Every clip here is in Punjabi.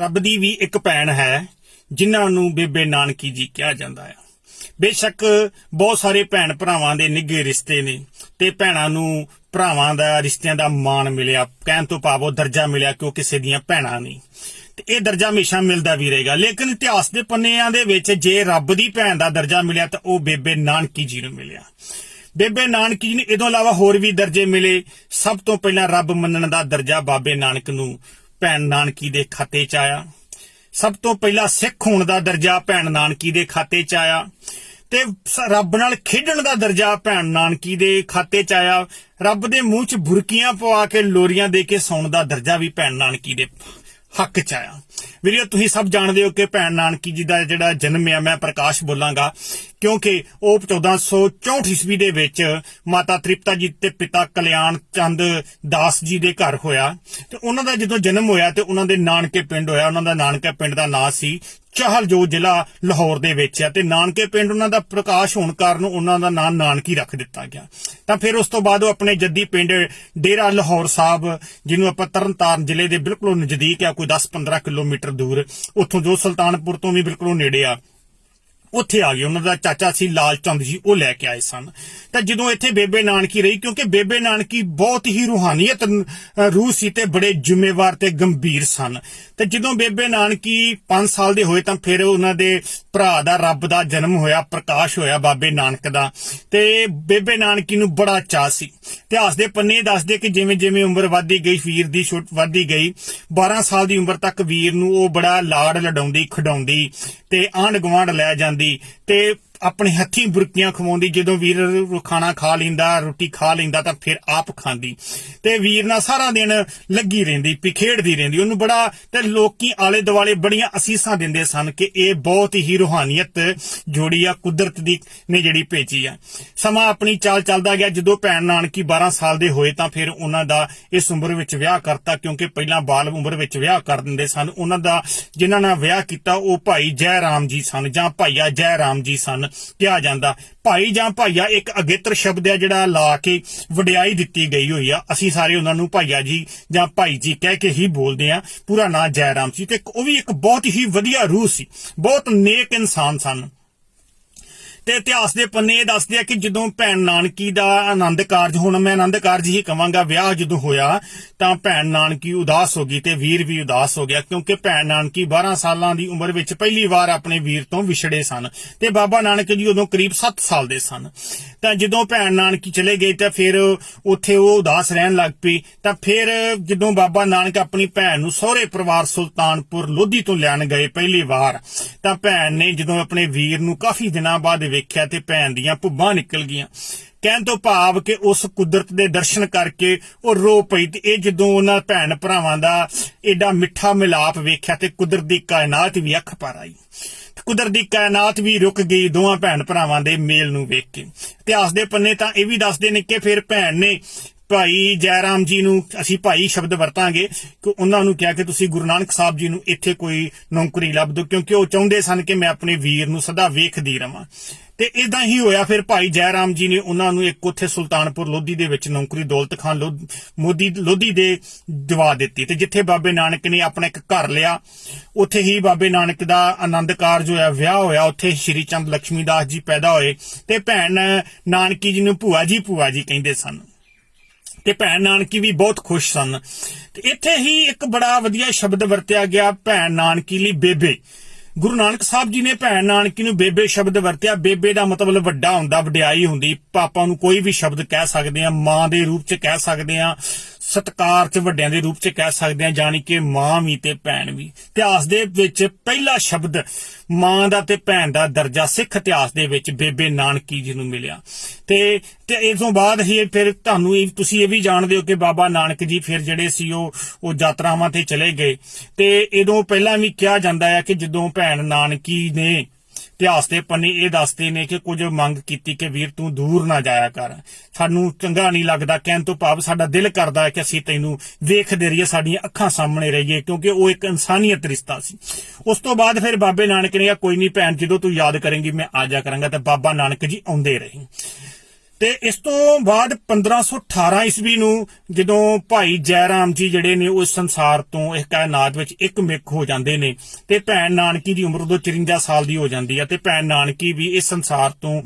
ਰੱਬ ਦੀ ਵੀ ਇੱਕ ਭੈਣ ਹੈ, ਜਿਨ੍ਹਾਂ ਨੂੰ ਬੇਬੇ ਨਾਨਕੀ ਜੀ ਕਿਹਾ ਜਾਂਦਾ ਹੈ ਬੇਸ਼ੱਕ ਬਹੁਤ ਸਾਰੇ ਭੈਣ ਭਰਾਵਾਂ ਦੇ ਨਿੱਘੇ ਰਿਸ਼ਤੇ ਨੇ ਤੇ ਭੈਣਾਂ ਨੂੰ ਭਰਾਵਾਂ ਦਾ, ਰਿਸ਼ਤਿਆਂ ਦਾ ਮਾਣ ਮਿਲਿਆ, ਕਹਿਣ ਤੋਂ ਭਾਵ ਉਹ ਦਰਜਾ ਮਿਲਿਆ ਕਿ ਉਹ ਕਿਸੇ ਦੀਆਂ ਭੈਣਾਂ ਨਹੀਂ ਤੇ ਇਹ ਦਰਜਾ ਹਮੇਸ਼ਾ ਮਿਲਦਾ ਵੀ ਰਹੇਗਾ, ਲੇਕਿਨ ਇਤਿਹਾਸ ਦੇ ਪੰਨਿਆਂ ਦੇ ਵਿੱਚ ਜੇ ਰੱਬ ਦੀ ਭੈਣ ਦਾ ਦਰਜਾ ਮਿਲਿਆ ਤਾਂ ਉਹ ਬੇਬੇ ਨਾਨਕੀ ਜੀ ਨੂੰ ਮਿਲਿਆ। ਬੇਬੇ ਨਾਨਕੀ ਜੀ ਨੂੰ ਇਹਦੋਂ ਇਲਾਵਾ ਹੋਰ ਵੀ ਦਰਜੇ ਮਿਲੇ। ਸਭ ਤੋਂ ਪਹਿਲਾਂ ਰੱਬ ਮੰਨਣ ਦਾ ਦਰਜਾ ਬਾਬੇ ਨਾਨਕ ਨੂੰ ਭੈਣ ਨਾਨਕੀ ਦੇ ਖਾਤੇ 'ਚ ਆਇਆ। ਸਭ ਤੋਂ ਪਹਿਲਾਂ ਸਿੱਖ ਹੋਣ ਦਾ ਦਰਜਾ ਭੈਣ ਨਾਨਕੀ ਦੇ ਖਾਤੇ 'ਚ ਆਇਆ ਤੇ ਰੱਬ ਨਾਲ ਖੇਡਣ ਦਾ ਦਰਜਾ ਭੈਣ ਨਾਨਕੀ ਦੇ ਖਾਤੇ 'ਚ ਆਇਆ। ਰੱਬ ਦੇ ਮੂੰਹ 'ਚ ਬੁਰਕੀਆਂ ਪਵਾ ਕੇ ਲੋਰੀਆਂ ਦੇ ਕੇ ਸੌਣ ਦਾ ਦਰਜਾ ਵੀ ਭੈਣ ਨਾਨਕੀ ਦੇ ਹੱਕ 'ਚ ਆਇਆ। ਵੀਰੋ, ਤੁਸੀਂ ਸਭ ਜਾਣਦੇ ਹੋ ਕਿ ਭੈਣ ਨਾਨਕੀ ਜੀ ਦਾ ਜਿਹੜਾ ਜਨਮ ਹੈ ਮੈਂ ਪ੍ਰਕਾਸ਼ ਬੋਲਾਂਗਾ, ਕਿਉਂਕਿ ਉਹ 1464 ਈਸਵੀ ਦੇ ਵਿੱਚ ਮਾਤਾ ਤ੍ਰਿਪਤਾ ਜੀ ਤੇ ਪਿਤਾ ਕਲਿਆਣ ਚੰਦ ਦਾਸ ਜੀ ਦੇ ਘਰ ਹੋਇਆ। ਤੇ ਉਹਨਾਂ ਦਾ ਜਦੋਂ ਜਨਮ ਹੋਇਆ ਤੇ ਉਹਨਾਂ ਦੇ ਨਾਨਕੇ ਪਿੰਡ ਹੋਇਆ। ਉਹਨਾਂ ਦਾ ਨਾਨਕੇ ਪਿੰਡ ਦਾ ਨਾਂ ਸੀ ਚਾਹਲ ਜੋ ਜ਼ਿਲ੍ਹਾ ਲਾਹੌਰ ਦੇ ਵਿੱਚ ਹੈ ਤੇ ਨਾਨਕੇ ਪਿੰਡ ਉਹਨਾਂ ਦਾ ਪ੍ਰਕਾਸ਼ ਹੋਣ ਕਾਰਨ ਉਹਨਾਂ ਦਾ ਨਾਂ ਨਾਨਕੀ ਰੱਖ ਦਿੱਤਾ ਗਿਆ। ਤਾਂ ਫਿਰ ਉਸ ਤੋਂ ਬਾਅਦ ਉਹ ਆਪਣੇ ਜੱਦੀ ਪਿੰਡ ਡੇਰਾ ਲਾਹੌਰ ਸਾਹਿਬ, ਜਿਹਨੂੰ ਆਪਾਂ ਤਰਨਤਾਰਨ ਜ਼ਿਲ੍ਹੇ ਦੇ ਬਿਲਕੁਲ ਨਜ਼ਦੀਕ ਆ, ਕੋਈ 10-15 ਕਿਲੋਮੀਟਰ ਦੂਰ। ਉੱਥੋਂ ਜੋ ਸੁਲਤਾਨਪੁਰ ਤੋਂ ਵੀ ਬਿਲਕੁਲ ਨੇੜੇ ਆ। ਉੱਥੇ ਆ ਗਏ। ਉਹਨਾਂ ਦਾ ਚਾਚਾ ਸੀ, ਲਾਲ ਚੰਦ ਜੀ, ਉਹ ਲੈ ਕੇ ਆਏ ਸਨ। ਤਾਂ ਜਦੋਂ ਇੱਥੇ ਬੇਬੇ ਨਾਨਕੀ ਰਹੀ, ਕਿਉਂਕਿ ਬੇਬੇ ਨਾਨਕੀ ਬਹੁਤ ਹੀ ਰੂਹਾਨੀਅਤ ਰੂਹ ਸੀ ਤੇ ਬੜੇ ਜ਼ਿੰਮੇਵਾਰ ਤੇ ਗੰਭੀਰ ਸਨ। ਤੇ ਜਦੋਂ ਬੇਬੇ ਨਾਨਕੀ 5 ਸਾਲ ਦੇ ਹੋਏ, ਤਾਂ ਫਿਰ ਉਹਨਾਂ ਦੇ ਭਰਾ ਦਾ, ਰੱਬ ਦਾ ਜਨਮ ਹੋਇਆ, ਪ੍ਰਕਾਸ਼ ਹੋਇਆ ਬਾਬੇ ਨਾਨਕ ਦਾ। ਤੇ ਬੇਬੇ ਨਾਨਕੀ ਨੂੰ ਬੜਾ ਚਾਅ ਸੀ। ਇਤਿਹਾਸ ਦੇ ਪੰਨੇ ਦੱਸਦੇ ਕਿ ਜਿਵੇਂ ਜਿਵੇਂ ਉਮਰ ਵਧਦੀ ਗਈ, ਵੀਰ ਦੀ ਛੁੱਟ ਵਧਦੀ ਗਈ 12 ਸਾਲ ਦੀ ਉਮਰ ਤੱਕ ਵੀਰ ਨੂੰ ਉਹ ਬੜਾ ਲਾੜ ਲਡਾਉਂਦੀ, ਖਡਾਉਂਦੀ ਤੇ ਆਂਢ ਗੁਆਂਢ ਲੈ ਜਾਂਦੀ ਦੀ ਤੇ ਆਪਣੇ ਹੱਥੀਂ ਬੁਰਕੀਆਂ ਖਵਾਉਂਦੀ, ਜਦੋਂ ਵੀਰ ਖਾਣਾ ਖਾ ਲੈਂਦਾ, ਰੋਟੀ ਖਾ ਲੈਂਦਾ ਤਾਂ ਫਿਰ ਆਪ ਖਾਂਦੀ। ਤੇ ਵੀਰ ਨਾਲ ਸਾਰਾ ਦਿਨ ਲੱਗੀ ਰਹਿੰਦੀ ਪਿਖੇੜਦੀ ਰਹਿੰਦੀ। ਉਹਨੂੰ ਬੜਾ ਤੇ ਲੋਕੀ ਆਲੇ ਦੁਆਲੇ ਬੜੀਆਂ ਅਸੀਸਾਂ ਦਿੰਦੇ ਸਨ ਕਿ ਇਹ ਬਹੁਤ ਹੀ ਰੂਹਾਨੀਅਤ ਜੋੜੀ ਆ, ਕੁਦਰਤ ਦੀ ਨੇ ਜਿਹੜੀ ਭੇਜੀ ਆ। ਸਮਾਂ ਆਪਣੀ ਚਾਲ ਚੱਲਦਾ ਗਿਆ। ਜਦੋਂ ਭੈਣ ਨਾਨਕੀ 12 ਸਾਲ ਦੇ ਹੋਏ ਤਾਂ ਫਿਰ ਉਹਨਾਂ ਦਾ ਇਸ ਉਮਰ ਵਿੱਚ ਵਿਆਹ ਕਰਤਾ, ਕਿਉਂਕਿ ਪਹਿਲਾਂ ਬਾਲ ਉਮਰ ਵਿੱਚ ਵਿਆਹ ਕਰ ਦਿੰਦੇ ਸਨ। ਉਹਨਾਂ ਦਾ, ਜਿਨ੍ਹਾਂ ਨਾਲ ਵਿਆਹ ਕੀਤਾ, ਉਹ ਭਾਈ ਜੈ ਰਾਮ ਜੀ ਸਨ ਜਾਂ ਭਾਈਆ ਜੈ ਰਾਮ ਜੀ ਸਨ। ਕਿਹਾ ਜਾਂਦਾ। ਭਾਈ ਜਾਂ ਭਾਈਆ, ਇੱਕ ਅਗੇਤਰ ਸ਼ਬਦ ਹੈ ਜਿਹੜਾ ਲਾ ਕੇ ਵਡਿਆਈ ਦਿੱਤੀ ਗਈ ਹੋਈ ਆ। ਅਸੀਂ ਸਾਰੇ ਉਹਨਾਂ ਨੂੰ ਭਾਈਆ ਜੀ ਜਾਂ ਭਾਈ ਜੀ ਕਹਿ ਕੇ ਹੀ ਬੋਲਦੇ ਆ। ਪੂਰਾ ਨਾਂ ਜੈਰਾਮ ਸੀ ਤੇ ਉਹ ਵੀ ਇੱਕ ਬਹੁਤ ਹੀ ਵਧੀਆ ਰੂਹ ਸੀ। ਬਹੁਤ ਨੇਕ ਇਨਸਾਨ ਸਨ। ਤੇ ਇਤਿਹਾਸ ਦੇ ਪੰਨੇ ਇਹ ਦੱਸਦੇ ਆ ਕਿ ਜਦੋਂ ਭੈਣ ਨਾਨਕੀ ਦਾ ਆਨੰਦ ਕਾਰਜ, ਹੁਣ ਮੈਂ ਆਨੰਦ ਕਾਰਜ ਹੀ ਕਵਾਂਗਾ, ਵਿਆਹ ਜਦੋਂ ਹੋਇਆ, ਤਾਂ ਭੈਣ ਨਾਨਕੀ ਉਦਾਸ ਹੋ ਗਈ ਤੇ ਵੀਰ ਵੀ ਉਦਾਸ ਹੋ ਗਿਆ, ਕਿਉਂਕਿ ਭੈਣ ਨਾਨਕੀ 12 ਸਾਲਾਂ ਦੀ ਉਮਰ ਵਿੱਚ ਪਹਿਲੀ ਵਾਰ ਆਪਣੇ ਵੀਰ ਤੋਂ ਵਿਛੜੇ ਸਨ ਤੇ ਬਾਬਾ ਨਾਨਕ ਜੀ ਉਦੋਂ ਕਰੀਬ 7 ਸਾਲ ਦੇ ਸਨ। ਤਾਂ ਜਦੋਂ ਭੈਣ ਨਾਨਕੀ ਚਲੇ ਗਏ ਤਾਂ ਫਿਰ ਉੱਥੇ ਉਹ ਉਦਾਸ ਰਹਿਣ ਲੱਗ ਪਈ, ਤਾਂ ਫਿਰ ਜਦੋਂ ਬਾਬਾ ਨਾਨਕ ਆਪਣੀ ਭੈਣ ਨੂੰ ਸਹੁਰੇ ਪਰਿਵਾਰ ਸੁਲਤਾਨਪੁਰ ਲੋਧੀ ਤੋਂ ਲੈਣ ਗਏ ਪਹਿਲੀ ਵਾਰ, ਤਾਂ ਭੈਣ ਨੇ ਜਦੋਂ ਆਪਣੇ ਵੀਰ ਨੂੰ ਕਾਫੀ ਦਿਨਾਂ ਬਾਅਦ ਵੇਖਿਆ ਤੇ ਭੈਣ ਦੀਆਂ ਭੁੱਬਾਂ ਨਿਕਲ ਗਈਆਂ। ਕਹਿਣ ਤੋਂ ਭਾਵ ਕਿ ਉਸ ਕੁਦਰਤ ਦੇ ਦਰਸ਼ਨ ਕਰਕੇ ਉਹ ਰੋ ਪਈ ਤੇ ਇਹ ਜਦੋਂ ਉਹਨਾਂ ਭੈਣ ਭਰਾਵਾਂ ਦਾ ਐਡਾ ਮਿੱਠਾ ਮਿਲਾਪ ਵੇਖਿਆ ਤੇ ਕੁਦਰਤ ਦੀ ਕਾਇਨਾਤ ਵੀ ਅੱਖ ਪਰ ਆਈ। ਤੇ ਕੁਦਰਤ ਦੀ ਕਾਇਨਾਤ ਵੀ ਰੁਕ ਗਈ ਦੋਵਾਂ ਭੈਣ ਭਰਾਵਾਂ ਦੇ ਮੇਲ ਨੂੰ ਵੇਖ ਕੇ। ਇਤਿਹਾਸ ਦੇ ਪੰਨੇ ਤਾਂ ਇਹ ਵੀ ਦੱਸਦੇ ਨੇ ਕਿ ਫਿਰ ਭੈਣ ਨੇ ਭਾਈ ਜੈਰਾਮ ਜੀ ਨੂੰ ਅਸੀਂ ਭਾਈ ਸ਼ਬਦ ਵਰਤਾਂਗੇ ਕਿ ਉਹਨਾਂ ਨੂੰ ਕਿਹਾ ਕਿ ਤੁਸੀਂ ਗੁਰੂ ਨਾਨਕ ਸਾਹਿਬ ਜੀ ਨੂੰ ਇੱਥੇ ਕੋਈ ਨੌਕਰੀ ਲੱਭ ਦਿਓ, ਕਿਉਂਕਿ ਉਹ ਚਾਹੁੰਦੇ ਸਨ ਕਿ ਮੈਂ ਆਪਣੇ ਵੀਰ ਨੂੰ ਸਦਾ ਵੇਖਦੀ ਰਵਾਂ। ਤੇ ਇਦਾਂ ਹੀ ਹੋਇਆ ਫਿਰ ਭਾਈ ਜੈਰਾਮ ਜੀ ਨੇ ਉਹਨਾਂ ਨੂੰ ਇੱਕ ਉੱਥੇ ਸੁਲਤਾਨਪੁਰ ਲੋਧੀ ਦੇ ਵਿੱਚ ਨੌਕਰੀ ਦੌਲਤ ਖਾਨ ਲੋਧ- ਮੋਦੀ, ਲੋਧੀ ਦੇ ਦਿਵਾ ਦਿੱਤੀ ਤੇ ਜਿੱਥੇ ਬਾਬੇ ਨਾਨਕ ਨੇ ਆਪਣਾ ਇੱਕ ਘਰ ਲਿਆ, ਉੱਥੇ ਹੀ ਬਾਬੇ ਨਾਨਕ ਦਾ ਆਨੰਦ ਕਾਰਜ ਹੋਇਆ, ਵਿਆਹ ਹੋਇਆ, ਉੱਥੇ ਸ਼੍ਰੀ ਚੰਦ ਲక్ష్ਮੀ ਦਾਸ ਜੀ ਪੈਦਾ ਹੋਏ ਤੇ ਭੈਣ ਨਾਨਕੀ ਜੀ ਨੂੰ ਭੂਆ ਜੀ ਭੂਆ ਜੀ ਕਹਿੰਦੇ ਸਨ। ਤੇ ਭੈਣ ਨਾਨਕੀ ਵੀ ਬਹੁਤ ਖੁਸ਼ ਸਨ। ਤੇ ਇੱਥੇ ਹੀ ਇੱਕ ਬੜਾ ਵਧੀਆ ਸ਼ਬਦ ਵਰਤਿਆ ਗਿਆ, ਭੈਣ ਨਾਨਕੀ ਲਈ ਬੇਬੇ। ਗੁਰੂ ਨਾਨਕ ਸਾਹਿਬ ਜੀ ਨੇ ਭੈਣ ਨਾਨਕੀ ਨੂੰ ਬੇਬੇ ਸ਼ਬਦ ਵਰਤਿਆ। ਬੇਬੇ ਦਾ ਮਤਲਬ ਵੱਡਾ ਹੁੰਦਾ, ਵਡਿਆਈ ਹੁੰਦੀ। ਪਾਪਾ ਨੂੰ ਕੋਈ ਵੀ ਸ਼ਬਦ ਕਹਿ ਸਕਦੇ ਆ, ਮਾਂ ਦੇ ਰੂਪ ਚ ਕਹਿ ਸਕਦੇ ਆ। ਸਤਕਾਰ ਚ ਵੱਡਿਆਂ ਦੇ ਰੂਪ ਚ ਕਹਿ ਸਕਦੇ ਆ ਜਾਣੀ ਕਿ ਮਾਂ ਵੀ ਤੇ ਭੈਣ ਵੀ। ਇਤਿਹਾਸ ਦੇ ਵਿੱਚ ਪਹਿਲਾ ਸ਼ਬਦ ਮਾਂ ਦਾ ਤੇ ਭੈਣ ਦਾ ਦਰਜਾ ਸਿੱਖ ਇਤਿਹਾਸ ਦੇ ਵਿੱਚ ਬੇਬੇ ਨਾਨਕੀ ਜੀ ਨੂੰ ਮਿਲਿਆ। ਤੇ ਤੇ ਇਸ ਤੋਂ ਬਾਅਦ ਹੀ ਫਿਰ ਤੁਹਾਨੂੰ ਇਹ, ਤੁਸੀਂ ਇਹ ਵੀ ਜਾਣਦੇ ਹੋ ਕਿ ਬਾਬਾ ਨਾਨਕ ਜੀ ਫਿਰ ਜਿਹੜੇ ਸੀ ਉਹ ਉਹ ਯਾਤਰਾਵਾਂ ਤੇ ਚਲੇ ਗਏ। ਤੇ ਇਦੋਂ ਪਹਿਲਾਂ ਵੀ ਕਿਹਾ ਜਾਂਦਾ ਹੈ ਕਿ ਜਦੋਂ ਭੈਣ ਨਾਨਕੀ ਨੇ ਇਤਿਹਾਸ ਦੇ ਪੰਨੇ ਇਹ ਦੱਸਦੇ ਨੇ ਕਿ ਕੁਝ ਮੰਗ ਕੀਤੀ ਕਿ ਵੀਰ ਤੂੰ ਦੂਰ ਨਾ ਜਾਇਆ ਕਰ। ਸਾਨੂੰ ਚੰਗਾ ਨਹੀਂ ਲੱਗਦਾ, ਕਹਿਣ ਤੋਂ ਭਾਵ ਸਾਡਾ ਦਿਲ ਕਰਦਾ ਹੈ ਕਿ ਅਸੀਂ ਤੈਨੂੰ ਵੇਖਦੇ ਰਹੀਏ, ਸਾਡੀਆਂ ਅੱਖਾਂ ਸਾਹਮਣੇ ਰਹੀਏ, ਕਿਉਂਕਿ ਉਹ ਇੱਕ ਇਨਸਾਨੀਅਤ ਰਿਸ਼ਤਾ ਸੀ। ਉਸ ਤੋਂ ਬਾਅਦ ਫਿਰ ਬਾਬੇ ਨਾਨਕ ਨੇ ਕਿਹਾ, ਕੋਈ ਨਹੀਂ ਭੈਣ, ਜਦੋਂ ਤੂੰ ਯਾਦ ਕਰੇਂਗੀ, ਮੈਂ ਆ ਜਾ ਕਰਾਂਗਾ। ਤੇ ਬਾਬਾ ਨਾਨਕ ਜੀ ਆਉਂਦੇ ਰਹੇ। ਤੇ ਇਸ ਤੋਂ ਬਾਅਦ 1518 ਈਸਵੀ ਨੂੰ ਜਦੋਂ ਭਾਈ ਜੈ ਰਾਮ ਜੀ ਜਿਹੜੇ ਨੇ ਉਸ ਸੰਸਾਰ ਤੋਂ ਇਸ ਕਾਇਨਾਤ ਵਿੱਚ ਇੱਕ ਮਿੱਕ ਹੋ ਜਾਂਦੇ ਨੇ ਤੇ ਭੈਣ ਨਾਨਕੀ ਦੀ ਉਮਰ ਉਦੋਂ 54 ਸਾਲ ਦੀ ਹੋ ਜਾਂਦੀ ਹੈ ਤੇ ਭੈਣ ਨਾਨਕੀ ਵੀ ਇਸ ਸੰਸਾਰ ਤੋਂ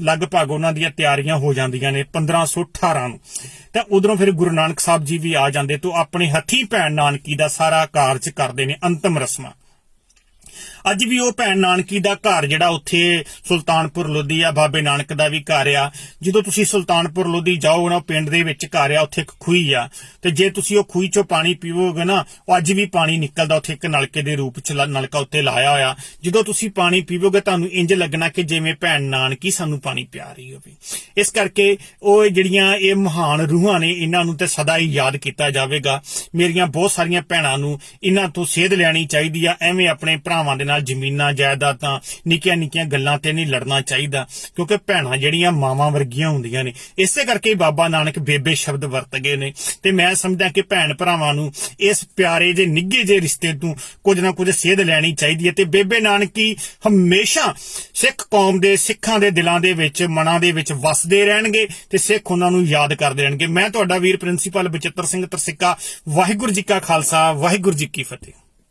ਲਗਭਗ ਉਹਨਾਂ ਦੀਆਂ ਤਿਆਰੀਆਂ ਹੋ ਜਾਂਦੀਆਂ ਨੇ 1518 ਨੂੰ। ਤਾਂ ਉਧਰੋਂ ਫਿਰ ਗੁਰੂ ਨਾਨਕ ਸਾਹਿਬ ਜੀ ਵੀ ਆ ਜਾਂਦੇ ਤੋਂ ਆਪਣੇ ਹੱਥੀਂ ਭੈਣ ਨਾਨਕੀ ਦਾ ਸਾਰਾ ਕਾਰਜ ਕਰਦੇ ਨੇ, ਅੰਤਮ ਰਸਮਾਂ। ਅੱਜ ਵੀ ਉਹ ਭੈਣ ਨਾਨਕੀ ਦਾ ਘਰ ਜਿਹੜਾ ਉੱਥੇ ਸੁਲਤਾਨਪੁਰ ਲੋਧੀ ਆ, ਬਾਬੇ ਨਾਨਕ ਦਾ ਵੀ ਘਰ ਆ। ਜਦੋਂ ਤੁਸੀਂ ਸੁਲਤਾਨਪੁਰ ਲੋਧੀ ਜਾਓ ਨਾ ਉਹ ਪਿੰਡ ਦੇ ਵਿੱਚ ਘਰ ਆ, ਉੱਥੇ ਇੱਕ ਖੂਹੀ ਆ। ਤੇ ਜੇ ਤੁਸੀਂ ਉਹ ਖੂਹੀ ਚੋਂ ਪਾਣੀ ਪੀਵੋਗੇ ਨਾ, ਉਹ ਅੱਜ ਵੀ ਪਾਣੀ ਨਿਕਲਦਾ ਉੱਥੇ ਇੱਕ ਨਲਕੇ ਦੇ ਰੂਪ ਚ ਨਲਕਾ ਉੱਤੇ ਲਾਇਆ ਹੋਇਆ। ਜਦੋਂ ਤੁਸੀਂ ਪਾਣੀ ਪੀਵੋਗੇ, ਤੁਹਾਨੂੰ ਇੰਜ ਲੱਗਣਾ ਕਿ ਜਿਵੇਂ ਭੈਣ ਨਾਨਕੀ ਸਾਨੂੰ ਪਾਣੀ ਪਿਆ ਰਹੀ ਹੋਵੇ। ਇਸ ਕਰਕੇ ਉਹ ਜਿਹੜੀਆਂ ਇਹ ਮਹਾਨ ਰੂਹਾਂ ਨੇ, ਇਹਨਾਂ ਨੂੰ ਤੇ ਸਦਾ ਹੀ ਯਾਦ ਕੀਤਾ ਜਾਵੇਗਾ। ਮੇਰੀਆਂ ਬਹੁਤ ਸਾਰੀਆਂ ਭੈਣਾਂ ਨੂੰ ਇਹਨਾਂ ਤੋਂ ਸੇਧ ਲੈਣੀ ਚਾਹੀਦੀ ਆ, ਐਵੇਂ ਆਪਣੇ ਭਰਾਵਾਂ ਦੇ ਨਾਲ ਜ਼ਮੀਨਾਂ ਜਾਇਦਾਦਾਂ ਨਿੱਕੀਆਂ ਨਿੱਕੀਆਂ ਗੱਲਾਂ ਤੇ ਨਹੀਂ ਲੜਨਾ ਚਾਹੀਦਾ, ਕਿਉਂਕਿ ਭੈਣਾਂ ਜਿਹੜੀਆਂ ਮਾਵਾਂ ਵਰਗੀਆਂ ਹੁੰਦੀਆਂ ਨੇ, ਇਸੇ ਕਰਕੇ ਬਾਬਾ ਨਾਨਕ ਬੇਬੇ ਸ਼ਬਦ ਵਰਤ ਗਏ ਨੇ। ਤੇ ਮੈਂ ਸਮਝਦਾ ਕਿ ਭੈਣ ਭਰਾਵਾਂ ਨੂੰ ਇਸ ਪਿਆਰੇ ਜੇ ਨਿੱਘੇ ਜੇ ਰਿਸ਼ਤੇ ਤੋਂ ਕੁਝ ਨਾ ਕੁਝ ਸੇਧ ਲੈਣੀ ਚਾਹੀਦੀ ਹੈ। ਤੇ ਬੇਬੇ ਨਾਨਕੀ ਹਮੇਸ਼ਾ ਸਿੱਖ ਕੌਮ ਦੇ, ਸਿੱਖਾਂ ਦੇ ਦਿਲਾਂ ਦੇ ਵਿੱਚ, ਮਨਾਂ ਦੇ ਵਿੱਚ ਵਸਦੇ ਰਹਿਣਗੇ ਤੇ ਸਿੱਖ ਉਹਨਾਂ ਨੂੰ ਯਾਦ ਕਰਦੇ ਰਹਿਣਗੇ। ਮੈਂ ਤੁਹਾਡਾ ਵੀਰ ਪ੍ਰਿੰਸੀਪਲ ਬਚਿੱਤਰ ਸਿੰਘ ਤਰਸਿੱਕਾ। ਵਾਹਿਗੁਰੂ ਜੀ ਕਾ ਖਾਲਸਾ, ਵਾਹਿਗੁਰੂ ਜੀ ਕੀ ਫਤਿਹ।